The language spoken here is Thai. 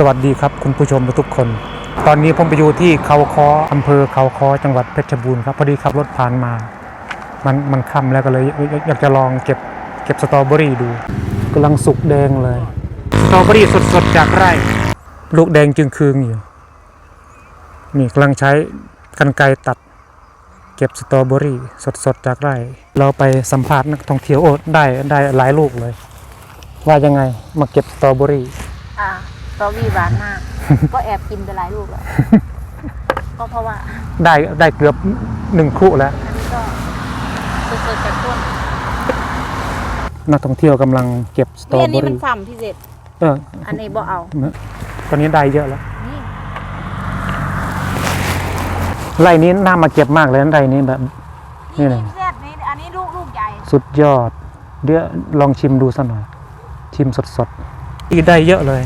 สวัสดีครับคุณผู้ชมทุกคน ตอนนี้ผมไปอยู่ที่เขาคออำเภอเขาคอจังหวัดเพชรบูรณ์ครับพอดีขับรถผ่านมา มันมันค่ำแล้วก็เลยอยากจะลองเก็บเก็บสตรอเบอรี่ดูกำลังสุกแดงเลยสตรอเบอรี่สดๆจากไร่ ลูกแดงจึงคืงอยู่นี่กำลังใช้กันไกรตัด เก็บสตรอเบอรี่สดๆจากไร่ เราไปสัมภาษณ์นักท่องเที่ยวโอ้ได้ได้หลายลูกเลย ว่ายังไงมาเก็บสตรอเบอรี่อ่า ตรอเบอรี่หวานมาก ก็แอบกินไปหลายลูกแล้ว ก็เพราะว่าได้ได้เกือบหนึ่งคู่แล้วอันนี้ก็สดๆจากต้นนักท่องเที่ยวกำลังเก็บสตรอนี่อันเบอนี้มันรี่ฝ่ำพิเศษเอออันนี้บ่เอา ตอนนี้ได้เยอะแล้วนี่ไร่นี้น่ามาเก็บมากเลยนะไร่นี้แบบ นี่เลยพิเศษนี่อันนี้ลูกลูกใหญ่ สุดยอด เดี๋ยวลองชิมดูสักหน่อย ชิมสดๆอีกได้เยอะเลย